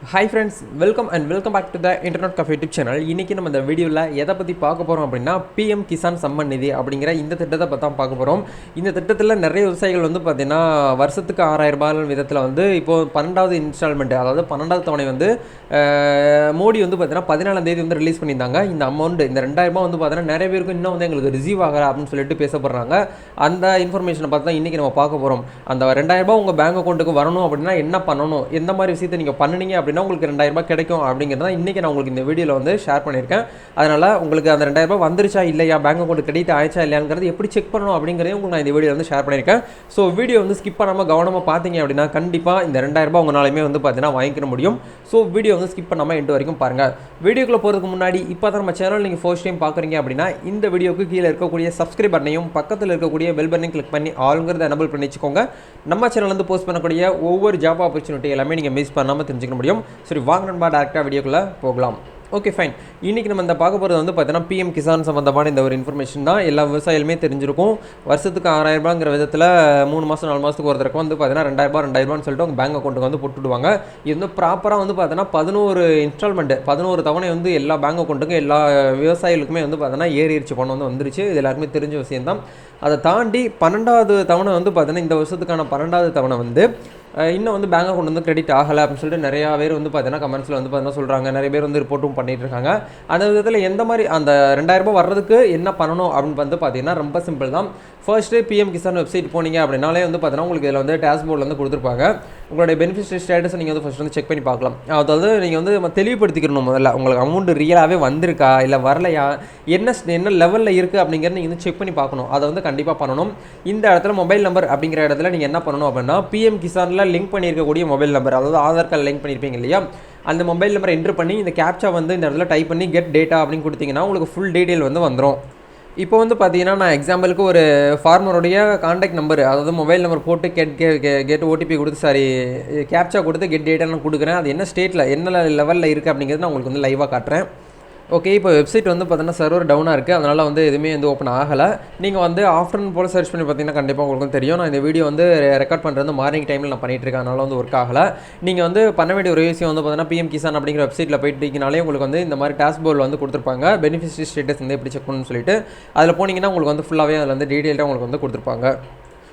Hi friends welcome and welcome back to the internet cafe YouTube channel இன்றைக்கி நம்ம இந்த வீடியோவில் எதை பற்றி பார்க்க போகிறோம் அப்படின்னா பிஎம் கிசான் சம்மன் நிதி அப்படிங்கிற இந்த திட்டத்தை பற்றி தான் பார்க்க போகிறோம் இந்த திட்டத்தில் நிறைய விவசாயிகள் வந்து பார்த்திங்கன்னா வருஷத்துக்கு ஆறாயிரம் ரூபாய் விதத்தில் வந்து இப்போது பன்னெண்டாவது இன்ஸ்டால்மெண்ட் அதாவது பன்னெண்டாவது தவணை வந்து மோடி வந்து பார்த்தீங்கன்னா பதினாலாம் தேதி வந்து ரிலீஸ் பண்ணியிருந்தாங்க. இந்த அமௌண்ட் இந்த ரெண்டாயிரம் ரூபாய் வந்து பார்த்தீங்கன்னா நிறைய பேருக்கு இன்னும் வந்து எங்களுக்கு ரிசீவ் ஆகலை அப்படின்னு சொல்லிட்டு பேசப்படுறாங்க. அந்த இன்ஃபர்மேஷனை பார்த்து தான் இன்றைக்கி நம்ம பார்க்க போகிறோம் அந்த ரெண்டாயிரம் ரூபாய் உங்கள் பேங்க் அக்கௌண்ட்டுக்கு வரணும் அப்படின்னா என்ன பண்ணணும்? எந்த மாதிரி விஷயத்தை நீங்கள் பண்ணுனீங்க அப்படின்னா உங்களுக்கு ரெண்டாயிரரூபா கிடைக்கும் அப்படிங்கிறத தான் இன்றைக்கி நான் உங்களுக்கு இந்த வீடியோவில் வந்து ஷேர் பண்ணியிருக்கேன். அதனால் உங்களுக்கு அந்த ரெண்டாயிரரூபா வந்துருச்சா இல்லையா? பேங்க் அக்கௌண்ட் கிரெடிட் ஆயிடுச்சா இல்லையாங்கிறது எப்படி செக் பண்ணணும் அப்படிங்கிறதையும் உங்களுக்கு நான் இந்த வீடியோ வந்து ஷேர் பண்ணியிருக்கேன். ஸோ வீடியோ வந்து ஸ்கிப் பண்ணாமல் கவனமாக பார்த்தீங்க அப்படின்னா கண்டிப்பாக இந்த ரெண்டாயிரரூபா உங்களாலுமே வந்து பார்த்தீங்கன்னா வாங்கிக்க முடியும். ஸோ வீடியோ வந்து ஸ்கிப் பண்ணாமல் எண்டு வரைக்கும் பாருங்கள் வீடியோக்குள்ளே போகிறதுக்கு முன்னாடி இப்போ தான் நம்ம சேனல் நீங்கள் ஃபர்ஸ்ட் டைம் பார்க்குறீங்க அப்படின்னா இந்த வீடியோக்கு கீழே இருக்கக்கூடிய சப்ஸ்கிரைப் பட்டனையும் பக்கத்தில் இருக்கக்கூடிய பெல் பட்டனையும் கிளிக் பண்ணி ஆளுங்கிறத எனபிள் பண்ணி வச்சுக்கோங்க. நம்ம சேனல் வந்து போஸ்ட் பண்ணக்கூடிய ஒவ்வொரு ஜாப் ஆப்பர்ச்சுனிட்டி எல்லாமே நீங்கள் மிஸ் பண்ணாமல் தெரிஞ்சுக்க முடியும். சரி வாங்க நண்பா டேரெக்டாக வீடியோக்குள்ளே போகலாம். ஓகே ஃபைன் இன்றைக்கி நம்ம இந்த பார்க்க போகிறது வந்து பார்த்தீங்கன்னா பிஎம் கிசான் சம்மந்தமான இந்த ஒரு இன்ஃபர்மேஷன் தான். எல்லா விவசாயிகளுமே தெரிஞ்சிருக்கும். வருஷத்துக்கு ஆறாயிரம் ரூபாங்கிற விதத்தில் மூணு மாதம் நாலு மாதத்துக்கு ஒரு தடவை வந்து பார்த்தீங்கன்னா ரெண்டாயிரரூபா ரெண்டாயிரரூபான்னு சொல்லிட்டு உங்கள் பேங்க் அக்கௌண்ட்டுக்கு வந்து போட்டுவிடுவாங்க இது வந்து ப்ராப்பராக வந்து பார்த்தீங்கன்னா பதினோரு இன்ஸ்டால்மெண்ட்டு பதினோரு தவணை வந்து எல்லா பேங்க் அக்கௌண்ட்டுக்கும் எல்லா விவசாயிகளுக்குமே வந்து பார்த்தீங்கன்னா ஏறிடுச்சு பணம் வந்து வந்துருச்சு. இது எல்லாருக்குமே தெரிஞ்ச விஷயம்தான். அதை தாண்டி பன்னெண்டாவது தவணை வந்து பார்த்தீங்கன்னா இந்த வருஷத்துக்கான பன்னெண்டாவது தவணை வந்து இன்னும் வந்து பேங்க் அக்கௌண்ட் வந்து கிரெடிட் ஆகலை அப்படின்னு சொல்லிட்டு நிறையா பேர் வந்து பார்த்தீங்கன்னா கமெண்ட்ஸில் வந்து பார்த்தீங்கன்னா சொல்கிறாங்க நிறைய பேர் வந்து ரிப்போர்ட்டும் பண்ணிகிட்டு இருக்காங்க. அந்த விதத்தில் எந்த மாதிரி அந்த ரெண்டாயிரரூபா வர்றதுக்கு என்ன பண்ணணும் அப்படின்னு வந்து பார்த்தீங்கன்னா ரொம்ப சிம்பிள் தான். ஃபர்ஸ்ட்டு பிஎம் கிசான் வெப்சைட் போனீங்க அப்படின்னாலே வந்து பார்த்தீங்கன்னா உங்களுக்கு இதில் வந்து டேஷ்போர்டில் வந்து கொடுத்துருப்பாங்க. உங்களுடைய பெனிஃபிஷரி ஸ்டேட்டஸ் நீங்கள் வந்து ஃபஸ்ட் வந்து செக் பண்ணி பார்க்கலாம். அதாவது நீங்கள் வந்து நம்ம தெளிவுபடுத்திக்கணும் முதல்ல. உங்களுக்கு அமௌண்ட் ரியலாகவே வந்திருக்கா? இல்லை வரலையா? என்ன ஸ்- என்ன லெவலில் இருக்குது அப்படிங்கிறத நீங்கள் வந்து செக் பண்ணி பார்க்கணும். அதை வந்து கண்டிப்பாக பண்ணணும். இந்த இடத்துல மொபைல் நம்பர் அப்படிங்கிற இடத்துல நீங்கள் என்ன பண்ணணும் அப்படின்னா பிஎம் கிசானில் லிங்க் பண்ணியிருக்கக்கூடிய மொபைல் நம்பர் அதாவது ஆதார் கார்டு லிங்க் பண்ணியிருப்பீங்க இல்லையா? அந்த மொபைல் நம்பரை என்ட்ரு பண்ணி இந்த கேப்ச்சா வந்து இந்த இடத்துல டைப் பண்ணி கெட் டேட்டா அப்படின்னு கொடுத்தீங்கன்னா உங்களுக்கு ஃபுல் டீட்டெயில் வந்து வந்துடும் இப்போ வந்து பார்த்தீங்கன்னா நான் எக்ஸாம்பிளுக்கு ஒரு ஃபார்மருடைய காண்டாக்ட் நம்பர் அதாவது மொபைல் நம்பர் போட்டு கெட் கெட் ஓடிபி கொடுத்து சாரி கேப்சா கொடுத்து கெட் டேட்டா நான் கொடுக்குறேன். அது என்ன ஸ்டேட்டில் என்ன லெவலில் இருக்குது அப்படிங்கிறது நான் உங்களுக்கு வந்து லைவாக காட்டுறேன். ஓகே இப்போ வெப்சைட் வந்து பார்த்தீங்கன்னா சர்வர் டவுனாக இருக்குது அதனால் வந்து எதுவுமே வந்து ஓப்பன் ஆகலை. நீங்கள் வந்து ஆஃப்டர்நூன் போல் சர்ச் பண்ணி பார்த்தீங்கன்னா கண்டிப்பாக உங்களுக்கு தெரியும். நான் இந்த வீடியோ வந்து ரெக்கார்ட் பண்ணுறது வந்து மார்னிங் டைமில் நான் பண்ணிகிட்டு இருக்கேன். அதனால் வந்து ஒர்க் ஆகலை. நீங்கள் வந்து பண்ண வேண்டிய ஒரு விஷயம் வந்து பார்த்தீங்கன்னா பிஎம் கிசான் அப்படிங்கிற வெப்சைட்டில் போயிட்டீங்கனாலே உங்களுக்கு வந்து இந்த மாதிரி டாஸ்க் போர்டில் வந்து கொடுத்துருப்பாங்க. பெனிஃபிஷரி ஸ்டேட்டஸ் வந்து எப்படி செக் பண்ணணும்னு சொல்லிட்டு. அதில் போனீங்கன்னா உங்களுக்கு வந்து ஃபுல்லாகவே அதில் வந்து டீட்டெயில்டாக உங்களுக்கு வந்து கொடுத்துருப்பாங்க.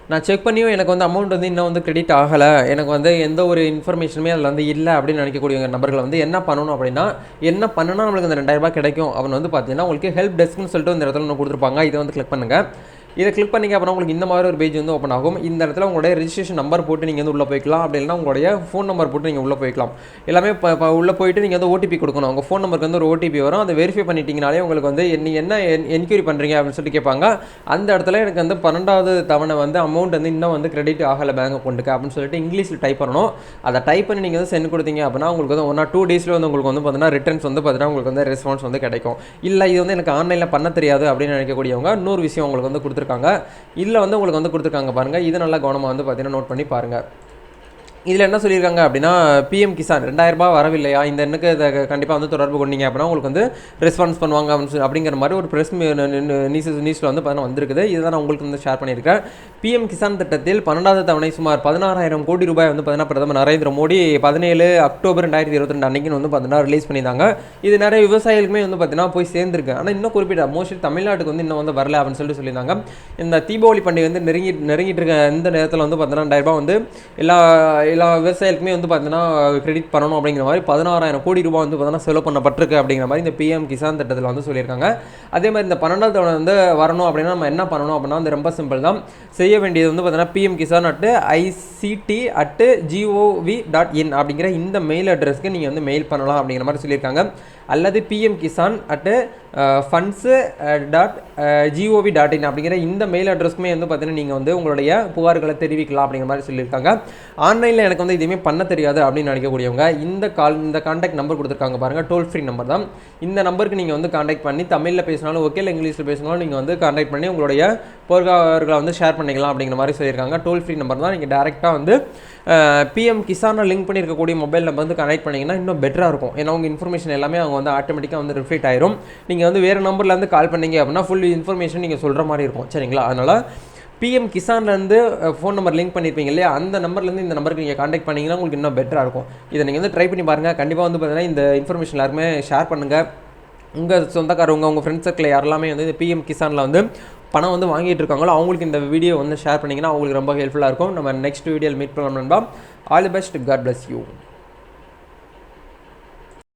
நான் செக் பண்ணியும் எனக்கு வந்து அமௌண்ட் வந்து இன்னும் வந்து கிரெடிட் ஆகலை. எனக்கு வந்து எந்த ஒரு இன்ஃபர்மேஷனுமே அதில் வந்து இல்லை அப்படின்னு நினைக்கக்கூடிய நபர்கள் வந்து என்ன பண்ணணும் அப்படின்னா என்ன பண்ணுனா நம்மளுக்கு அந்த ரெண்டாயிரரூபா கிடைக்கும். அவன் வந்து பார்த்தீங்கன்னா உங்களுக்கு ஹெல்ப் டெஸ்க்னு சொல்லிட்டு இந்த இடத்துல ஒன்று கொடுத்துருப்பாங்க. இதை வந்து கிளிக் பண்ணுங்கள் இதை கிளிக் பண்ணிங்க அப்புறம் உங்களுக்கு இந்த மாதிரி ஒரு பேஜ் வந்து ஓப்பன் ஆகும். இந்த இடத்துல உங்களுடைய ரெஜிஸ்ட்ரேஷன் நம்பர் போட்டு நீங்கள் வந்து உள்ளே போய்க்கலாம். அப்படி இல்லைனா உங்களுடைய ஃபோன் நம்பர் போட்டு நீங்கள் உள்ளே போய்க்கலாம். எல்லாமே இப்போ இப்போ உள்ளே போயிட்டு நீங்கள் வந்து ஓடிபி கொடுக்கணும். உங்கள் ஃபோன் நம்பருக்கு வந்து ஒரு ஓடிபி வரும். அதை வெரிஃபை பண்ணிட்டீங்கனாலே உங்களுக்கு வந்து நீங்கள் என்ன என்கொயரி பண்ணுறீங்க அப்படின்னு சொல்லிட்டு கேட்பாங்க. அந்த இடத்துல எனக்கு வந்து பன்னெண்டாவது தவணை வந்து அமௌண்ட் வந்து இன்னும் வந்து கிரெடிட் ஆகலை பேங்க் அக்கௌண்ட்டுக்கு அப்படின்னு சொல்லிட்டு இங்கிலீஷில் டைப் பண்ணணும். அதை டைப் பண்ணி நீங்கள் வந்து சென்ட் கொடுத்தீங்க அப்படின்னா உங்களுக்கு வந்து ஒன் ஆர் டூ டேஸில் வந்து உங்களுக்கு வந்து பார்த்தீங்கன்னா ரிட்டர்ன்ஸ் வந்து பார்த்தீங்கன்னா உங்களுக்கு வந்து ரெஸ்பான்ஸ் வந்து கிடைக்கும். இல்லை இது வந்து எனக்கு ஆன்லைனில் பண்ண தெரியாது அப்படின்னு நினைக்கக்கூடியவங்க இன்னொரு விஷயம் உங்களுக்கு வந்து கொடுத்துருக்காங்க. இதில் வந்து உங்களுக்கு வந்து கொடுத்துருக்காங்க பாருங்கள் இது நல்லா கவனமாக வந்து பார்த்தீங்கன்னா நோட் பண்ணி பாருங்கள் இதில் என்ன சொல்லியிருக்காங்க அப்படின்னா பிஎம் கிசான் ரெண்டாயிரம் ரூபாய் வரவில்லையா? இந்த எண்ணுக்கு இதை கண்டிப்பாக வந்து தொடர்பு கொண்டீங்க அப்படின்னா உங்களுக்கு வந்து ரெஸ்பான்ஸ் பண்ணுவாங்க அப்படின்னு சொல்லி அப்படிங்கிற மாதிரி ஒரு ப்ரெஸ் நியூஸ் நியூஸில் வந்து பார்த்தீங்கன்னா வந்திருக்குது. இதை நான் உங்களுக்கு வந்து ஷேர் பண்ணியிருக்கேன் பிஎம் கிசான் திட்டத்தில் பன்னெண்டாவது தவணை சுமார் பதினாறாயிரம் கோடி ரூபாய் வந்து பார்த்தீங்கன்னா பிரதமர் நரேந்திர மோடி பதினேழு அக்டோபர் ரெண்டாயிரத்தி இருபத்தி ரெண்டு அன்றைக்கின்னு வந்து பார்த்தீங்கன்னா ரிலீஸ் பண்ணியிருந்தாங்க. இது நிறைய விவசாயிகளுக்குமே வந்து பார்த்தீங்கன்னா போய் சேர்ந்துருக்கு. ஆனால் இன்னும் குறிப்பிட்ட மோஸ்ட்லி தமிழ்நாட்டுக்கு வந்து இன்னும் வந்து வரல அப்படின்னு சொல்லிட்டு சொல்லியிருந்தாங்க. இந்த தீபாவளி பண்டிகை வந்து நெருங்கி நெருங்கிட்டு இருக்க இந்த நேரத்தில் வந்து பார்த்தீங்கன்னா ரெண்டாயிரம் ரூபாய் வந்து எல்லா எல்லா விவசாயிகளுக்குமே வந்து பார்த்தீங்கன்னா கிரெடிட் பண்ணணும் அப்படிங்கிற மாதிரி பதினாறாயிரம் கோடி ரூபாய் வந்து பார்த்தீங்கன்னா செலவு பண்ணப்பட்டிருக்கு அப்படிங்கிற மாதிரி இந்த பிஎம் கிசான் திட்டத்தில் வந்து சொல்லியிருக்காங்க. அதே மாதிரி இந்த பன்னெண்டாவது தவணை வந்து வரணும் அப்படின்னா நம்ம என்ன பண்ணணும் அப்படின்னா வந்து ரொம்ப சிம்பிள் தான். செய்ய வேண்டியது வந்து பார்த்தீங்கன்னா PM Kisan at ICT at G O V dot in அப்படிங்கிற இந்த மெயில் அட்ரஸ்க்கு நீங்கள் வந்து மெயில் பண்ணலாம் அப்படிங்கிற மாதிரி சொல்லியிருக்காங்க. அல்லது PM Kisan at funds dot G O V dot in அப்படிங்கிற இந்த மெயில் அட்ரஸ்க்குமே வந்து பார்த்தீங்கன்னா நீங்கள் வந்து உங்களுடைய புகார்களை தெரிவிக்கலாம் அப்படிங்கிற மாதிரி சொல்லியிருக்காங்க. ஆன்லைனில் எனக்கு வந்து எதுவுமே பண்ண தெரியாது அப்படின்னு நினைக்கக்கூடியவங்க இந்த கால் இந்த காண்டாக்ட் நம்பர் கொடுத்துருக்காங்க பாருங்கள் டோல் ஃப்ரீ நம்பர் தான். இந்த நம்பருக்கு நீங்கள் வந்து காண்டாக்ட் பண்ணி தமிழில் பேசினாலும் ஓகே இல்லை இங்கிலீஷில் பேசினாலும் நீங்கள் வந்து காண்டாக்ட் பண்ணி உங்களுடைய புகார்களை வந்து ஷேர் பண்ணிக்கலாம் அப்படிங்கிற மாதிரி சொல்லியிருக்காங்க. டோல் ஃப்ரீ நம்பர் தான். நீங்கள் டேரெக்டாக வந்து பிஎம் கிசானை லிங்க் பண்ணியிருக்கக்கூடிய மொபைல் நம்பர் வந்து கனெக்ட் பண்ணிங்கன்னா இன்னும் பெட்டராக இருக்கும். ஏன்னா உங்கள் இன்ஃபர்மேஷன் எல்லாமே அவங்க வந்து ஆட்டோமேட்டிக்காக வந்து ரிஃப்ளெக்ட் ஆயிரும். நீங்கள் வந்து வேறு நம்பர்லேருந்து கால் பண்ணீங்க அப்படின்னா ஃபுல் இன்ஃபர்மேஷன் நீங்கள் சொல்கிற மாதிரி இருக்கும். சரிங்களா? அதனால் பிஎம் கிசான்லேருந்து ஃபோன் நம்பர் லிங்க் பண்ணியிருப்பீங்க இல்லையா? அந்த நம்பர்லேருந்து இந்த நம்பருக்கு நீங்கள் காண்டாக்ட் பண்ணிங்கன்னா உங்களுக்கு இன்னும் பெட்டராக இருக்கும். இதை நீங்கள் வந்து ட்ரை பண்ணி பாருங்கள் கண்டிப்பாக வந்து பார்த்தீங்கன்னா இந்த இன்ஃபர்மேஷன் எல்லாருமே ஷேர் பண்ணுங்கள் உங்கள் சொந்தக்காரவங்க உங்கள் ஃப்ரெண்ட்ஸ் சர்க்கிள் யாரெல்லாமே வந்து இந்த பிஎம் கிசானில் வந்து பணம் வந்து வாங்கிட்டு இருக்காங்களோ அவங்களுக்கு இந்த வீடியோ வந்து ஷேர் பண்ணிங்கன்னா அவங்களுக்கு ரொம்ப ஹெல்ப்ஃபுல்லாக இருக்கும். நம்ம நெக்ஸ்ட் வீடியோவில் மீட் பண்ணலாம் நண்பா. All the best God bless you